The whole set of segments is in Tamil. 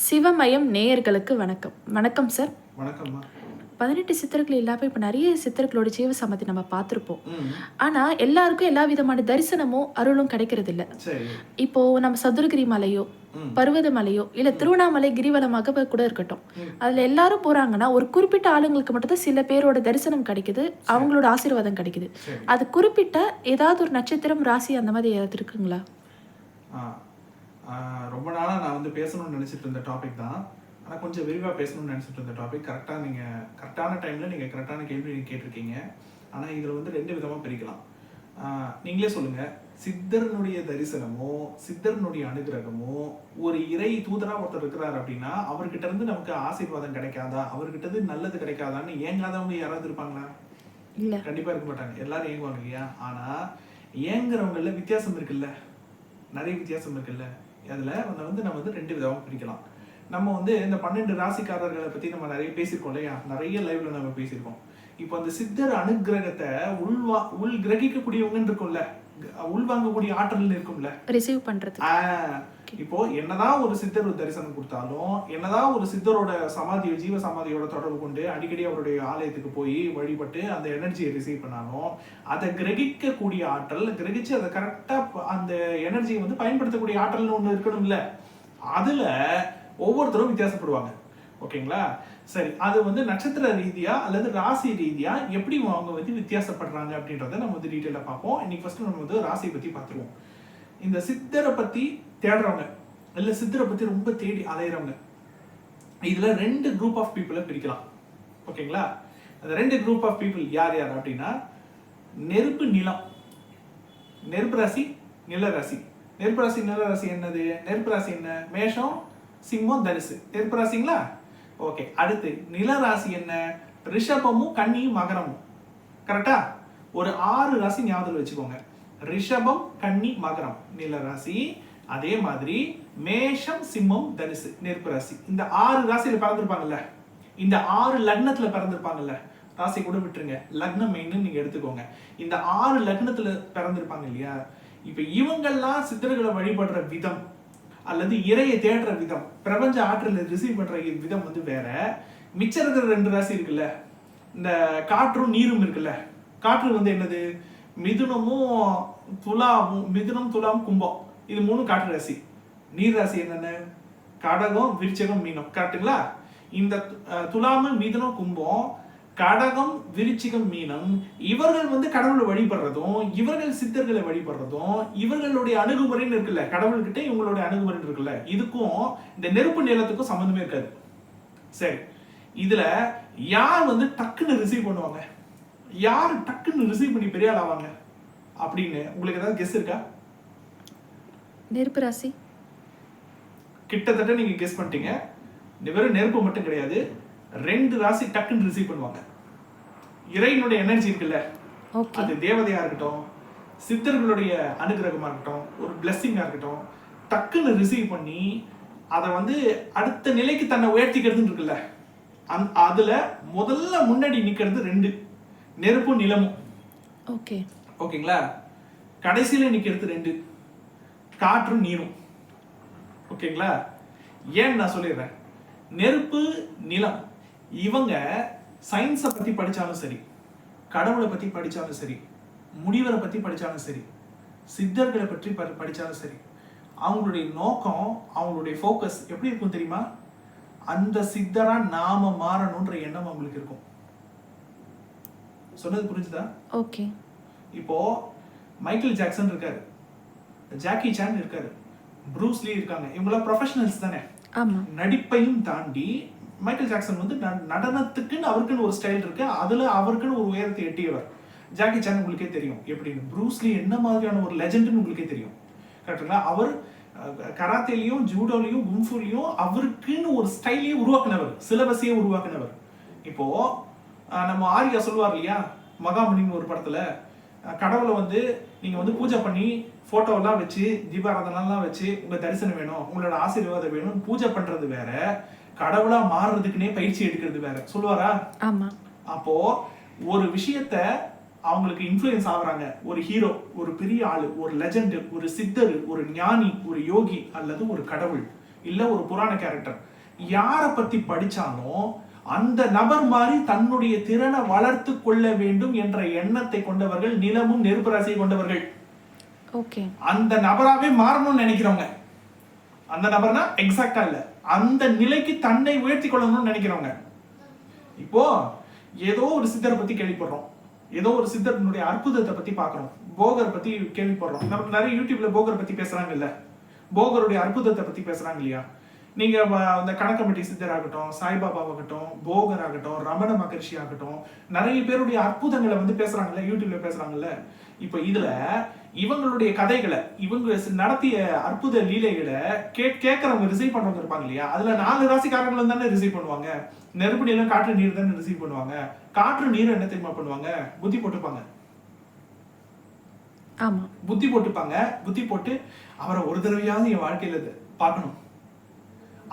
சிவமயம் நேயர்களுக்கு வணக்கம். வணக்கம் சார் வணக்கம்மா. பதினெட்டு சித்தர்கள் இல்லாமல் இப்போ நிறைய சித்தர்களோட ஜீவ சமாதி நம்ம பார்த்துருப்போம். ஆனால் எல்லாருக்கும் எல்லா விதமான தரிசனமும் அருளும் கிடைக்கிறது இல்ல இப்போ நம்ம சதுரகிரி மலையோ. பர்வத மலையோ இல்ல திருவண்ணாமலை கிரிவலமாக கூட இருக்கட்டும். அதுல எல்லாரும் போறாங்கன்னா ஒரு குறிப்பிட்ட ஆளுங்களுக்கு மட்டும் தான் சில பேரோட தரிசனம் கிடைக்குது அவங்களோட ஆசீர்வாதம் கிடைக்குது. அது குறிப்பிட்ட ஏதாவது ஒரு நட்சத்திரம் ராசி அந்த மாதிரி ஏதாவது இருக்குங்களா? ரொம்ப நாளாக வந்து பேசணும்னு நினச்சிட்டு இருந்த டாபிக் தான். ஆனால் கொஞ்சம் விரிவாக பேசணும்னு நினச்சிட்டு இருந்த டாபிக் கரெக்டாக நீங்கள் கரெக்டான டைமில் நீங்கள் கரெக்டான கேள்வி நீங்கள் கேட்டிருக்கீங்க. ஆனால் இதில் வந்து ரெண்டு விதமாக பிரிக்கலாம். நீங்களே சொல்லுங்கள் சித்தர்னுடைய தரிசனமோ சித்தர்னுடைய அனுகிரகமோ ஒரு இறை தூதரா ஒருத்தர் இருக்கிறார் அப்படின்னா அவர்கிட்ட இருந்து நமக்கு ஆசீர்வாதம் கிடைக்காதா? அவர்கிட்ட இருந்து நல்லது கிடைக்காதான்னு ஏங்காதவங்க யாராவது இருப்பாங்களா? இல்ல. கண்டிப்பா இருக்க மாட்டாங்க. எல்லாரும் ஏங்குவாங்க இல்லையா? ஆனா ஏங்குறவங்கல வித்தியாசம் இருக்குல்ல? நிறைய வித்தியாசம் இருக்குல்ல? அதுல அதை வந்து நம்ம வந்து ரெண்டு விதமா பிரிக்கலாம். நம்ம வந்து இந்த பன்னெண்டு ராசிக்காரர்களை பத்தி நம்ம நிறைய பேசியிருக்கோம் இல்லையா? நிறைய லைவ்ல நம்ம பேசியிருக்கோம். இப்போ அந்த சித்தர் அனுகிரகத்தை உள்வா உள் கிரகிக்கக்கூடியவங்கன்னு இருக்கும்ல. உள்வாங்கக்கூடிய ஆற்றல் இருக்கும்ல. ரிசீவ் பண்றது இப்போ என்னதான் ஒரு சித்தர் தரிசனம் கொடுத்தாலும் என்னதான் ஒரு சித்தரோட சமாதியோ ஜீவ சமாதியோட தொடர்பு கொண்டு அடிக்கடி அவருடைய ஆலயத்துக்கு போய் வழிபட்டு அந்த எனர்ஜியை ரிசீவ் பண்ணாலும் அதை கிரகிக்கக்கூடிய ஆற்றல் கிரகிச்சு அதை கரெக்டா அந்த எனர்ஜியை வந்து பயன்படுத்தக்கூடிய ஆற்றல்னு ஒண்ணு இருக்கணும்ல. அதுல ஒவ்வொருத்தரும் வித்தியாசப்படுவாங்க. ஓகேங்களா? சரி அது வந்து நட்சத்திர ரீதியா அல்லது ராசி ரீதியா எப்படி அவங்க வந்து வித்தியாசப்படுறாங்க அப்படின்றத நம்ம வந்து டீட்டெயிலாக பார்ப்போம். இன்னைக்கு ஃபர்ஸ்ட் நம்ம வந்து ராசியை பத்தி பார்த்துருவோம். இந்த சித்தரை பத்தி தேடுறவங்க இல்லை சித்தரை பற்றி ரொம்ப தேடி அலையிறவங்க இதில் ரெண்டு குரூப் ஆஃப் பீப்புளை பிரிக்கலாம். ஓகேங்களா அந்த ரெண்டு குரூப் ஆஃப் பீப்புள் யார் யார் அப்படின்னா நெருப்பு நிலம் நெருப்பு ராசி நில ராசி. நெருப்பு ராசி நில ராசி என்னது? நெருப்பு ராசி என்ன? மேஷம் சிம்மம் தனுசு. நெருப்பு ராசிங்களா? ஓகே அடுத்து நில ராசி என்ன? ரிஷபமும் கன்னியும் மகரமும். கரெக்டா ஒரு ஆறு ராசி ஞாபகத்தில் வச்சுக்கோங்க. ரிஷபம் கன்னி மகரம். நில ராசி அதே மாதிரி மேஷம் சிம்மம் தனுசு நெருப்பு ராசி. இந்த ஆறு ராசியில பிறந்திருப்பாங்கல்ல? இந்த ஆறு லக்னத்துல பிறந்திருப்பாங்கல்ல? ராசி கூட விட்டுருங்க. லக்னம் மெயின்னு நீங்க எடுத்துக்கோங்க. இந்த ஆறு லக்னத்துல பிறந்திருப்பாங்க இல்லையா? இப்ப இவங்கெல்லாம் சித்தர்களை வழிபடுற விதம் அல்லது இறையை தேடுற விதம் பிரபஞ்ச ஆற்றலை ரிசீவ் பண்ற விதம் வந்து வேற. மிச்சம் இருக்கிற ரெண்டு ராசி இருக்குல்ல? இந்த காற்றும் நீரும் இருக்குல்ல? காற்று வந்து என்னது? மிதுனமும் துலாவும் மிதுனம் துலாம் கும்பம். இது மூணு காற்று ராசி. நீர் ராசி என்னென்ன? கடகம் விருச்சகம் மீனம். கரெக்ட்டுங்களா? இந்த அஹ், துலாமு கும்பம் கடகம் விருச்சிகம் மீனம் இவர்கள் வந்து கடவுளை வழிபடுறதும் இவர்கள் சித்தர்களை வழிபடுறதும் இவர்களுடைய அணுகுமுறைன்னு இருக்குல்ல கடவுள்கிட்ட இவங்களுடைய அணுகுமுறைன்னு இருக்குல்ல இதுக்கும் இந்த நெருப்பு நிலத்துக்கும் சம்மந்தமே இருக்காது. சரி. இதுல யார் வந்து டக்குன்னு ரிசீவ் பண்ணுவாங்க? யார் டக்குன்னு ரிசீவ் பண்ணி பெரிய ஆள் ஆவாங்க? அப்படின்னு உங்களுக்கு ஏதாவது கெஸ் இருக்கா? நெருப்பு ராசி. கிட்டத்தட்ட நீங்க கெஸ் பண்ணிட்டீங்க. வெறும் நெருப்பு மட்டும் கிடையாது. ரெண்டு ராசி டக்குன்னு ரிசீவ் பண்ணுவாங்க. இறைவனுடைய எனர்ஜி இருக்குல்ல. அது தேவதையா இருக்கட்டும் சித்தர்களுடைய அனுகிரகமா இருக்கட்டும் ஒரு பிளெஸ்ஸிங்கா இருக்கட்டும் டக்குன்னு ரிசீவ் பண்ணி அதை வந்து அடுத்த நிலைக்கு தன்னை உயர்த்திக்கிறதுன்னு இருக்குல்ல. அந் அதுல முதல்ல முன்னாடி நிக்கிறது ரெண்டு. நெருப்பும் நிலமும். ஓகே ஓகேங்களா கடைசியில நிக்கிறது ரெண்டு. காற்றும் நீரும். ஓகேங்களா? ஏன் நான் சொல்லிடுறேன். நெருப்பு நிலம் இவங்க சயின்ஸை பத்தி படிச்சாலும் சரி கடவுளை பத்தி படிச்சாலும் சரி முனிவரை பத்தி படிச்சாலும் சரி சித்தர்களை பற்றி ப- படிச்சாலும் சரி அவங்களுடைய நோக்கம் அவங்களுடைய ஃபோக்கஸ் எப்படி இருக்கும் தெரியுமா? அந்த சித்தரா நாம மாறணுன்ற எண்ணம் அவங்களுக்கு இருக்கும். சொன்னது புரிஞ்சுதா? ஓகே இப்போ மைக்கேல் ஜாக்சன் இருக்காரு. ஜாக்கி சான் இருக்காரு. ப்ரூஸ் லீ இருக்காங்க. இவங்களாம் ப்ரொஃபஷனல்ஸ் தானே? நடிப்பையும் தாண்டி மைக்கேல் ஜாக்சன் வந்து நடனத்துக்குன்னு அவருக்குன்னு ஒரு ஸ்டைல் இருக்கு. அதுல அவருக்குன்னு ஒரு உயரத்தை எட்டியவர். ஜாக்கி சான் உங்களுக்கே தெரியும். எப்படின்னு. ப்ரூஸ் லீ என்ன மாதிரியான ஒரு லெஜெண்ட்னு உங்களுக்கே தெரியும். கரெக்டுங்களா அவர் கராத்தேலையும் ஜூடோலையும் கும்ஃபுலையும் அவருக்குன்னு ஒரு ஸ்டைலையே உருவாக்குனவர். சிலபஸையே உருவாக்குனவர். இப்போ நம்ம ஆர்யா சொல்லுவார் இல்லையா? மகாமணின்னு ஒரு படத்துல கடவுளை வந்து நீங்க வந்து பூஜை பண்ணி போட்டோவெல்லாம் வச்சு தீபாராதனெல்லாம் வச்சு உங்க தரிசனம் வேணும் உங்களோட ஆசீர்வாதம் வேணும் பூஜை பண்றது வேற கடவுளா மாறுறதுக்குன்னே பயிற்சி எடுக்கிறது வேற. சொல்லுவாரா? அப்போ ஒரு விஷயத்த அவங்களுக்கு இன்ஃப்ளூயன்ஸ் ஆகுறாங்க. ஒரு ஹீரோ ஒரு பெரிய ஆளு ஒரு லெஜெண்ட் ஒரு சித்தர் ஒரு ஞானி ஒரு யோகி அல்லது ஒரு கடவுள் இல்ல ஒரு புராண கேரக்டர் யாரை பத்தி படிச்சாலும் அந்த நபர் மாதிரி தன்னுடைய திறனை வளர்த்து கொள்ள வேண்டும் என்ற எண்ணத்தை கொண்டவர்கள் நிலமும் நெருப்பு ராசியை கொண்டவர்கள். ஓகே அந்த நபராவே மாறணும்னு நினைக்கிறவங்க. அந்த நபர்னா எக்ஸாக்டா இல்ல. அந்த நிலைக்கு தன்னை உயர்த்தி கொள்ளணும்னு நினைக்கிறவங்க. இப்போ ஏதோ ஒரு சித்தரை பத்தி கேள்விப்படுறோம். ஏதோ ஒரு சித்தர்னுடைய அற்புதத்தை பத்தி பார்க்கறோம். போகர் பத்தி கேள்விப்படுறோம். நமக்கு நிறைய யூடியூப்ல போகர் பத்தி பேசுறாங்க இல்ல போகருடைய அற்புதத்தை பத்தி பேசுறாங்க இல்லையா? நீங்க வ- அந்த கணக்கம்பட்டி சித்தர் ஆகட்டும் சாய்பாபா ஆகட்டும் போகர் ஆகட்டும் ரமண மகரிஷி ஆகட்டும் நிறைய பேருடைய அற்புதங்களை வந்து பேசுறாங்கல்ல யூடியூப்ல பேசுறாங்கல்ல. இப்போ இதுல இவங்களுடைய கதைகளை இவங்க நடத்திய அற்புத லீலைகளை கே கேட்கறவங்க ரிசீவ் பண்றவங்க இருப்பாங்க இல்லையா? அதுல நாலு ராசிக்காரங்களும் தானே ரிசீவ் பண்ணுவாங்க. நெருப்பு நீளம் காற்று நீர் தானே ரிசீவ் பண்ணுவாங்க. காற்று நீர் என்ன தெரியுமா பண்ணுவாங்க? புத்தி போட்டுப்பாங்க. ஆமா. புத்தி போட்டுப்பாங்க. புத்தி போட்டு அவரை ஒரு தடவையாவது என் வாழ்க்கையில பார்க்கணும்.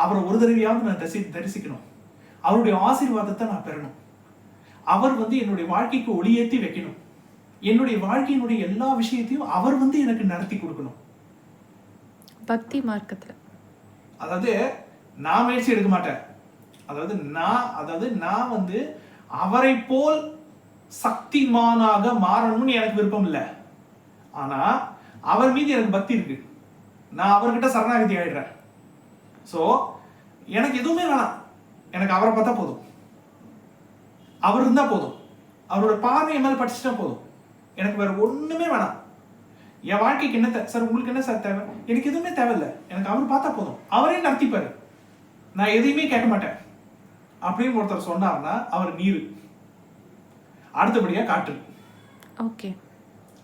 அவரை ஒரு தடவையாவது நான் தரிசி தரிசிக்கணும். அவருடைய ஆசீர்வாதத்தை நான் பெறணும். அவர் வந்து என்னுடைய வாழ்க்கைக்கு ஒளியேத்தி வைக்கணும். என்னுடைய வாழ்க்கையினுடைய எல்லா விஷயத்தையும் அவர் வந்து எனக்கு நடத்தி கொடுக்கணும். பக்தி மார்க்கத்துல. அதாவது நான் முயற்சி எடுக்க மாட்டேன். அதாவது நான் அதாவது நான் வந்து அவரை போல் சக்திமானாக மாறணும்னு எனக்கு விருப்பம் இல்லை. ஆனா அவர் மீது எனக்கு பக்தி இருக்கு. நான் அவர்கிட்ட சரணாகதி ஆயிடுறேன். ஸோ எனக்கு எதுவுமே வேணாம். எனக்கு அவரை பார்த்தா போதும். அவர் இருந்தா போதும். அவரோட பார்வையை மேல படிச்சுட்டா போதும். எனக்கு வேற ஒண்ணுமே வேணாம். என் வாழ்க்கைக்கு என்ன தே- சார் உங்களுக்கு என்ன சார் தேவை? எனக்கு எதுவுமே தேவையில்ல. எனக்கு அவர் பார்த்தா போதும். அவரே நடத்திப்பாரு நான் எதையுமே கேட்க மாட்டேன். அப்படின்னு ஒருத்தர் சொன்னார்னா அவர் நீர். அடுத்தபடியா காற்று. ஓகே.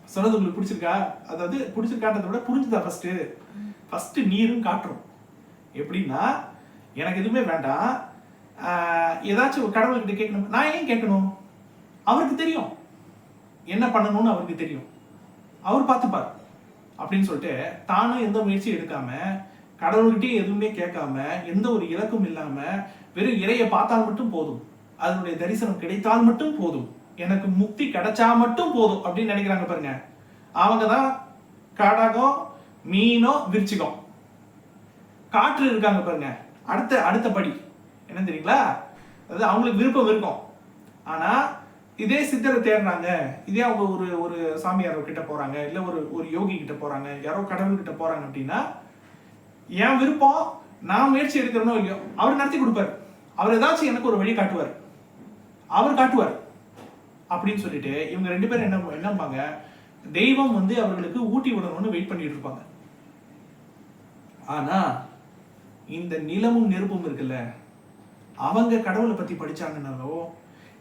சொன்னது உங்களுக்கு பிடிச்சிருக்கா? அதாவது பிடிச்சிருக்கான்றதை விட புரிஞ்சுதா ஃபர்ஸ்ட் ஃபர்ஸ்ட் நீரும் காற்றும். எப்படின்னா எனக்கு எதுவுமே வேண்டாம். ஏதாச்சும் கடவுள்கிட்ட கேட்கணும். நான் ஏன் கேட்கணும்? அவருக்கு தெரியும். என்ன பண்ணணும்னு அவருக்கு தெரியும். அவர் பார்த்துப்பார். அப்படின்னு சொல்லிட்டு தானும் எந்த முயற்சியும் எடுக்காம கடவுள்கிட்டயே எதுவுமே கேட்காம எந்த ஒரு இலக்கும் இல்லாம வெறும் இறையை பார்த்தால் மட்டும் போதும். அதனுடைய தரிசனம் கிடைத்தால் மட்டும் போதும். எனக்கு முக்தி கிடைச்சா மட்டும் போதும் அப்படின்னு நினைக்கிறாங்க பாருங்க. அவங்க தான் காடாகம் மீனோ விருச்சிகம். காற்று இருக்காங்க பாருங்க. அடுத்த அடுத்த படி. என்ன தெரியுங்களா? அதாவது அவங்களுக்கு விருப்பம் இருக்கும். ஆனா இதே சித்தரை தேடுறாங்க. இதே அவங்க ஒரு ஒரு சாமியார் கிட்ட போறாங்க. இல்ல ஒரு ஒரு யோகி கிட்ட போறாங்க. யாரோ கடவுள் கிட்ட போறாங்க அப்படின்னா என் விருப்பம் நான் முயற்சி எடுக்கிறனோ இல்லையோ அவர் நடத்தி கொடுப்பாரு. அவர் ஏதாச்சும் எனக்கு ஒரு வழி காட்டுவார். அவர் காட்டுவார். அப்படின்னு சொல்லிட்டு இவங்க ரெண்டு பேரும் என்ன என்னம்பாங்க தெய்வம் வந்து அவர்களுக்கு ஊட்டி விடணும்னு வெயிட் பண்ணிட்டு இருப்பாங்க. ஆனா இந்த நிலமும் நெருப்பும் இருக்குல்ல அவங்க கடவுளை பத்தி படிச்சாங்கன்னாலோ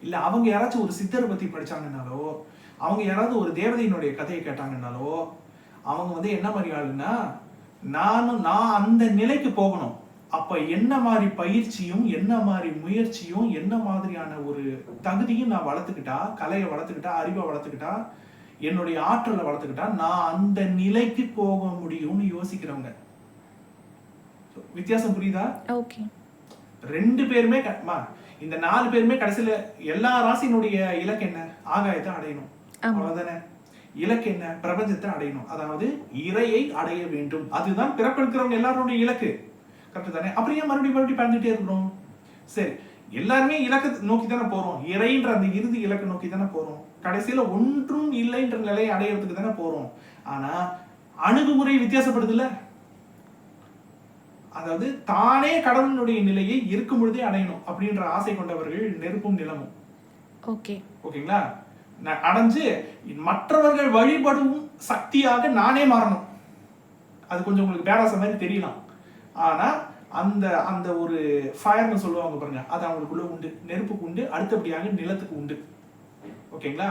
இல்ல அவங்க யாராச்சும் ஒரு சித்தரை பத்தி படிச்சாங்கன்னாலோ அவங்க யாராவது ஒரு தேவதையினுடைய கதையை கேட்டாங்கன்னாலோ அவங்க வந்து என்ன மாதிரி ஆளுன்னா நானும் நான் அந்த நிலைக்கு போகணும். அப்ப என்ன மாதிரி பயிற்சியும் என்ன மாதிரி முயற்சியும் என்ன மாதிரியான ஒரு தகுதியும் நான் வளர்த்துக்கிட்டா கலையை வளர்த்துக்கிட்டா அறிவை வளர்த்துக்கிட்டா என்னுடைய ஆற்றலை வளர்த்துக்கிட்டா நான் அந்த நிலைக்கு போக முடியும்னு யோசிக்கிறவங்க. வித்தியாசம் புரியுதா? ஓகே. ரெண்டு பேருமே இந்த நாலு பேருமே கடைசியில எல்லா ராசியினுடைய இலக்கு என்ன? ஆகாயத்தை அடையணும். அவ்வளவுதானே? இலக்கு என்ன? பிரபஞ்சத்தை அடையணும். அதாவது இறையை அடைய வேண்டும். அதுதான் பிறப்பெடுக்கிறவங்க எல்லாருடைய இலக்கு. கரெக்ட் தானே? அப்புறம் ஏன் மறுபடியும் மறுபடியும் பிறந்துட்டே இருக்கணும் சரி எல்லாருமே இலக்கை நோக்கி தானே போறோம். இறைன்ற அந்த இறுதி இலக்கை நோக்கி தானே போறோம். கடைசியில ஒன்றும் இல்லைன்ற நிலையை அடையறதுக்கு தானே போறோம். ஆனா அணுகுமுறை வித்தியாசப்படுதுல்ல? அதாவது தானே கடவுளினுடைய நிலையை இருக்கும் பொழுதே அடையணும் அப்படின்ற ஆசை கொண்டவர்கள் நெருப்பும் நிலமும். ஓகே ஓகேங்களா? நான் அடைஞ்சு மற்றவர்கள் வழிபடும் சக்தியாக நானே மாறணும். அது கொஞ்சம் உங்களுக்கு பேராச மாதிரி தெரியலாம். ஆனா அந்த அந்த ஒரு ஃபயர்னு சொல்லுவாங்க பாருங்க அது அவங்களுக்குள்ள உண்டு. நெருப்புக்கு உண்டு அடுத்தபடியாக நிலத்துக்கு உண்டு. ஓகேங்களா?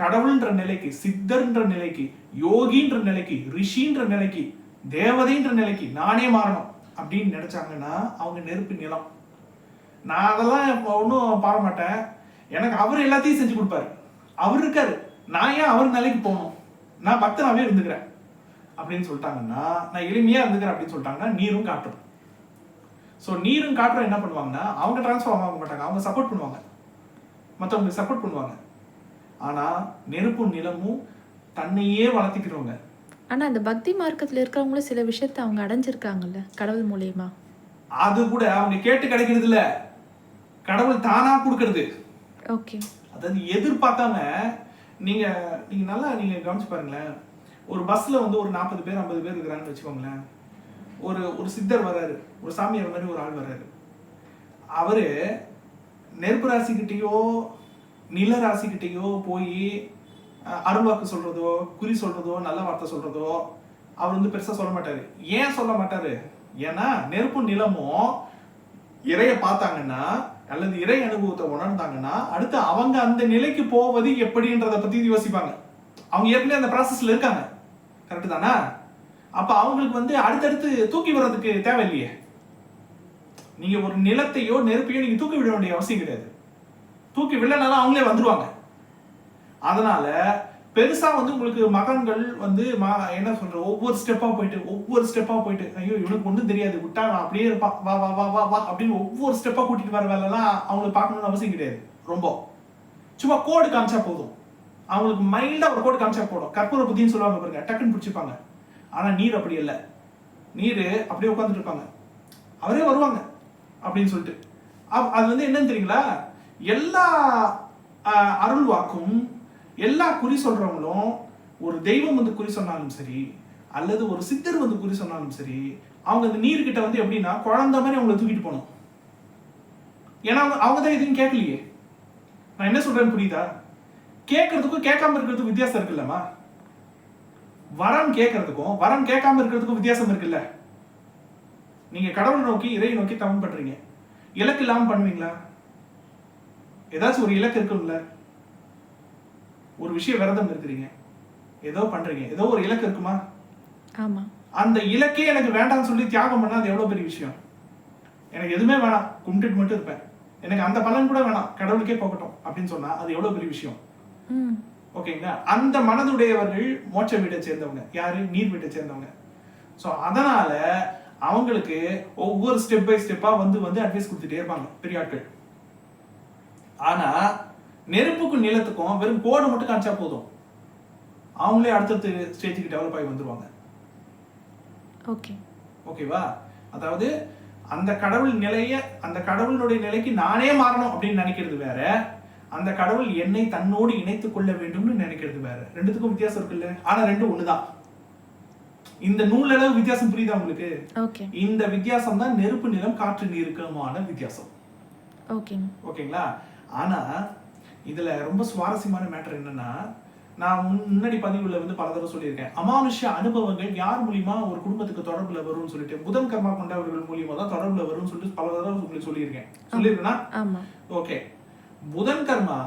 கடவுள்ன்ற நிலைக்கு சித்தர்ன்ற நிலைக்கு யோகின்ற நிலைக்கு ரிஷின்ற நிலைக்கு தேவதைன்ற நிலைக்கு நானே மாறணும். அப்படின்னு நினைச்சாங்கன்னா அவங்க நெருப்பு நிலம். நான் அதெல்லாம் ஒன்றும் பாடமாட்டேன் எனக்கு அவர் எல்லாத்தையும் செஞ்சு கொடுப்பாரு. அவர் இருக்காரு. நான் ஏன் அவர் நிலைக்கு போகணும்? நான் பக்தனாகவே இருந்துக்கிறேன். அப்படின்னு சொல்லிட்டாங்கன்னா நான் எளிமையாக இருந்துக்கிறேன் அப்படின்னு சொல்லிட்டாங்கன்னா நீரும் காட்டும். ஸோ நீரும் காட்டுற என்ன பண்ணுவாங்கன்னா அவங்க டிரான்ஸ்ஃபார்ம் ஆக மாட்டாங்க. அவங்க சப்போர்ட் பண்ணுவாங்க. மற்றவங்களுக்கு சப்போர்ட் பண்ணுவாங்க. ஆனால் நெருப்பும் நிலமும் தன்னையே வளர்த்திக்கிறவங்க. ஆனா அந்த பக்தி மார்க்கத்துல இருக்கிறவங்களும் சில விஷயத்தை அவங்க அடைஞ்சிருக்காங்கல்ல கடவுள் மூலியமா. அது கூட அவங்க கேட்டு கிடைக்கிறது இல்ல. கடவுள் தானா கொடுக்கறது. ஓகே. அதாவது எதிர்பார்க்காம நீங்க நீங்க நல்லா நீங்க கவனிச்சு பாருங்களேன். ஒரு பஸ்ல வந்து ஒரு நாற்பது பேர் ஐம்பது பேர் இருக்கிறாங்கன்னு வச்சுக்கோங்களேன். ஒரு ஒரு சித்தர் வராரு ஒரு சாமியார் மாதிரி ஒரு ஆள் வராரு அவரு நெருப்பு ராசிக்கிட்டேயோ நில ராசிக்கிட்டேயோ போய் அரும்பாக்கு சொல்றதோ குறி சொல்றதோ நல்ல வார்த்தை சொல்றதோ அவர் வந்து பெருசா சொல்ல மாட்டாரு. ஏன் சொல்ல மாட்டாரு? ஏன்னா நெருப்பும் நிலமும் இறைய பார்த்தாங்கன்னா அல்லது இறை அனுபவத்தை உணர்ந்தாங்கன்னா அடுத்து அவங்க அந்த நிலைக்கு போவது எப்படின்றத பத்தி யோசிப்பாங்க. அவங்க ஏற்கனவே அந்த ப்ராசஸ்ல இருக்காங்க. கரெக்ட் தானா? அப்ப அவங்களுக்கு வந்து அடுத்தடுத்து தூக்கி விடுறதுக்கு தேவையில்லையே. நீங்க ஒரு நிலத்தையோ நெருப்பையோ நீங்க தூக்கி விட வேண்டிய அவசியம் கிடையாது. தூக்கி விடலனாலும் அவங்களே வந்துருவாங்க. அதனால பெருசா வந்து உங்களுக்கு மகன்கள் வந்து என்ன சொல்ற ஒவ்வொரு ஸ்டெப்பா போயிட்டு ஒவ்வொரு ஸ்டெப்பா போயிட்டு ஐயோ இவனுக்கு ஒன்றும் தெரியாது விட்டா அப்படியே இருப்பான் வா வா வா வா வா அப்படின்னு ஒவ்வொரு ஸ்டெப்பா கூட்டிட்டு வர வேலைலாம் அவங்களுக்கு பார்க்கணும்னு அவசியம் கிடையாது ரொம்ப. சும்மா கோடு காமிச்சா போதும். அவங்களுக்கு மைல்டா ஒரு கோடு காமிச்சா போதும். கற்பூர புத்தின்னு சொல்லுவாங்க பாருங்க டக்குன்னு பிடிச்சிப்பாங்க. ஆனா நீர் அப்படி இல்லை. நீர் அப்படியே உட்காந்துட்டு இருப்பாங்க. அவரே வருவாங்க அப்படின்னு சொல்லிட்டு. அப்- அது வந்து என்னன்னு தெரியுங்களா? எல்லா அருள் வாக்கும் எல்லா குறி சொல்கிறவங்களும் ஒரு தெய்வம் வந்து குறி சொன்னாலும் சரி அல்லது ஒரு சித்தர் வந்து குறி சொன்னாலும் சரி அவங்க அந்த நீர்கிட்ட வந்து எப்படின்னா குழந்த மாதிரி அவங்கள தூக்கிட்டு போகணும். ஏன்னா அவங்க அவங்க தான் எதுவும் கேட்கலையே. நான் என்ன சொல்றேன்னு புரியுதா? கேட்கறதுக்கும் கேட்காம இருக்கிறதுக்கும் வித்தியாசம் இருக்குல்லம்மா. வரம் கேட்கறதுக்கும் வரம் கேட்காம இருக்கிறதுக்கும் வித்தியாசம் இருக்குல்ல? நீங்க கடவுளை நோக்கி இறை நோக்கி தவம் பண்றீங்க. இலக்கு இல்லாம பண்ணுவீங்களா? ஏதாச்சும் ஒரு இலக்கு இருக்கும்ல? ஒரு விஷயம் விரதம் இருக்கிறீங்க. ஏதோ பண்றீங்க. ஏதோ ஒரு இலக்கு இருக்குமா? ஆமா. அந்த இலக்கே எனக்கு வேண்டாம்னு சொல்லி தியாகம் பண்ணா அது எவ்வளவு பெரிய விஷயம்? எனக்கு எதுவுமே வேணாம். கும்பிட்டுட்டு மட்டும் இருப்பேன். எனக்கு அந்த பலன் கூட வேணாம். கடவுளுக்கே போகட்டும் அப்படின்னு சொன்னா அது எவ்வளவு பெரிய விஷயம்? ஓகேங்களா? அந்த மனதுடையவர்கள் மோட்ச வீட்டை சேர்ந்தவங்க. யாரு? நீர் வீட்டை சேர்ந்தவங்க. ஸோ அதனால அவங்களுக்கு ஒவ்வொரு ஸ்டெப் பை ஸ்டெப்பா வந்து வந்து அட்வைஸ் கொடுத்துட்டே இருப்பாங்க. பெரிய ஆட்கள். ஆனா நெருப்புக்கும் நிலத்துக்கும் வெறும் கோடை மட்டும் காமிச்சா போதும். அவங்களே அடுத்தடுத்து ஸ்டேஜுக்கு டெவலப் ஆகி வந்துருவாங்க. ஓகே ஓகேவா அதாவது அந்த கடவுள் நிலைய அந்த கடவுளுடைய நிலைக்கு நானே மாறணும் அப்படின்னு நினைக்கிறது வேற. அந்த கடவுள் என்னை தன்னோடு இணைத்துக் கொள்ள வேண்டும்னு நினைக்கிறது வேற. ரெண்டுத்துக்கும் வித்தியாசம் இருக்குல்ல? ஆனா ரெண்டும் ஒண்ணுதான். இந்த நூலளவு வித்தியாசம் புரியுதா உங்களுக்கு? இந்த வித்தியாசம் தான் நெருப்பு நிலம் காற்று நீருக்குமான வித்தியாசம். ஓகேங்க ஓகேங்களா ஆனா இதுல ரொம்ப சுவாரஸ்யமான மேட்டர் என்னன்னா நான் முன்- முன்னாடி பதிவுல வந்து பல தடவை சொல்லியிருக்கேன். அமானுஷ்ய அனுபவங்கள் யார் மூலியமா ஒரு குடும்பத்துக்கு தொடர்புல வரும்னு சொல்லிட்டு புதன் கர்மா கொண்டவர்கள் மூலியமா தான் தொடர்புல வரும்னு சொல்லிட்டு பல தடவை உங்களுக்கு சொல்லியிருக்கேன். சொல்லியிருக்கேனா? ஆமா. ஓகே. புதன் கர்மா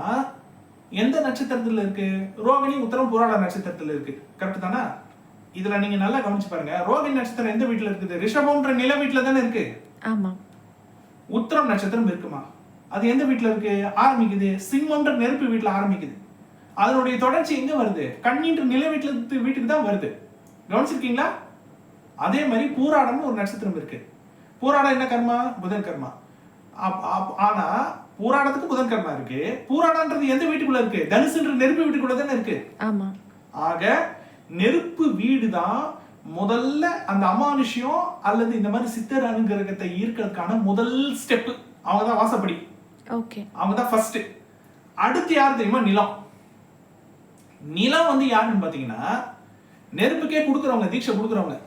எந்த நட்சத்திரத்துல இருக்கு? ரோகிணி உத்தரம் புராண நட்சத்திரத்துல இருக்கு. கரெக்ட் தானே? இதுல நீங்க நல்லா கவனிச்சு பாருங்க. ரோகிணி நட்சத்திரம் எந்த வீட்டுல இருக்குது? ரிஷபம்ன்ற நில வீட்டுல தானே இருக்கு. ஆமா. உத்திரம் நட்சத்திரம் இருக்குமா? அது எந்த வீட்ல இருக்கு? ஆரம்பிக்குது. சிம்மம்ன்ற நெருப்பு வீட்ல ஆரம்பிக்குது. அதனுடைய தொடர்ச்சி எங்க வருது? கண்ணின்ற நில வீட்டுல வீட்டுக்கு தான் வருது. கவனிச்சிருக்கீங்களா? அதே மாதிரி பூராடம்னு ஒரு நட்சத்திரம் இருக்கு. பூராடம் என்ன கர்மா? புதன் கர்மா. ஆனா பூராடத்துக்கு புதன் கர்மா இருக்கு. பூராடம்ன்றது எந்த வீட்டுக்குள்ள இருக்கு? தனுசுன்ற நெருப்பு வீட்டுக்குள்ள தானே இருக்கு. ஆமா. ஆக நெருப்பு வீடு தான் முதல்ல அந்த அமானுஷ்யம் அல்லது இந்த மாதிரி சித்தர் அனுகிரகத்தை ஈர்க்கிறதுக்கான முதல் ஸ்டெப் அவங்க தான் வாசப்படி. ஓகே அவங்க தான் ஃபர்ஸ்ட் அடுத்து யார் தெரியுமா? நிலம் நிலம் வந்து யாருன்னு பாத்தீங்கன்னா நெருப்புக்கே கொடுக்குறவங்க தீட்சை கொடுக்குறவங்க.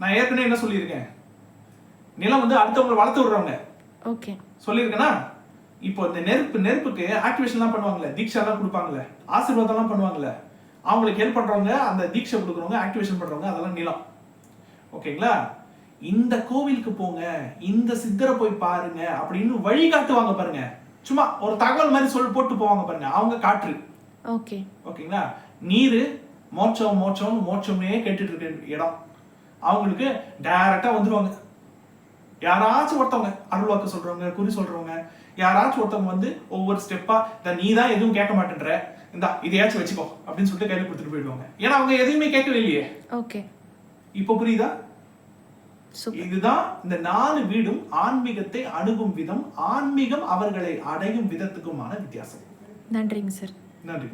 நான் ஏற்கனவே என்ன சொல்லியிருக்கேன்? நிலம் வந்து அடுத்தவங்களை வளர்த்து விடுறவங்க. ஓகே சொல்லியிருக்கேனா? இப்போ இந்த நெருப்பு நெருப்புக்கு ஆக்டிவேஷன்லாம் பண்ணுவாங்கல்ல தீட்சாலாம் கொடுப்பாங்கல்ல ஆசீர்வாதம்லாம் பண்ணுவாங்கல்ல அவங்களுக்கு ஹெல்ப் பண்றவங்க அந்த தீட்சை கொடுக்குறவங்க ஆக்டிவேஷன் பண்றவங்க அதெல்லாம் நிலம் ஓகேங்களா இந்த கோவிலுக்கு போங்க இந்த சித்தரை போய் பாருங்க அப்படின்னு வழி காட்டுவாங்க பாருங்க. சும்மா ஒரு தகவல் மாதிரி சொல்லி போட்டு போவாங்க பாருங்க. அவங்க காற்று. ஓகே. ஓகேங்களா? நீர் மோட்சம் மோட்சம் மோட்சமே கேட்டுட்டு இருக்க இடம். அவங்களுக்கு டைரக்டா வந்துருவாங்க. யாராச்சும் ஒருத்தவங்க அருள்வாக்கு சொல்றவங்க குறி சொல்றவங்க யாராச்சும் ஒருத்தவங்க வந்து ஒவ்வொரு ஸ்டெப்பா இந்த நீ தான் எதுவும் கேட்க மாட்டேன்ற. இந்தா இதையாச்சும் வச்சுக்கோ. அப்படின்னு சொல்லிட்டு கையில கொடுத்துட்டு போயிடுவாங்க. ஏன்னா அவங்க எதையுமே கேட்கவே இல்லையே. ஓகே. இப்போ புரியுதா? இதுதான் இந்த நாலு வீடும் ஆன்மீகத்தை அணுகும் விதம். ஆன்மீகம் அவர்களை அடையும் விதத்துக்குமான வித்தியாசம். நன்றிங்க சார் நன்றி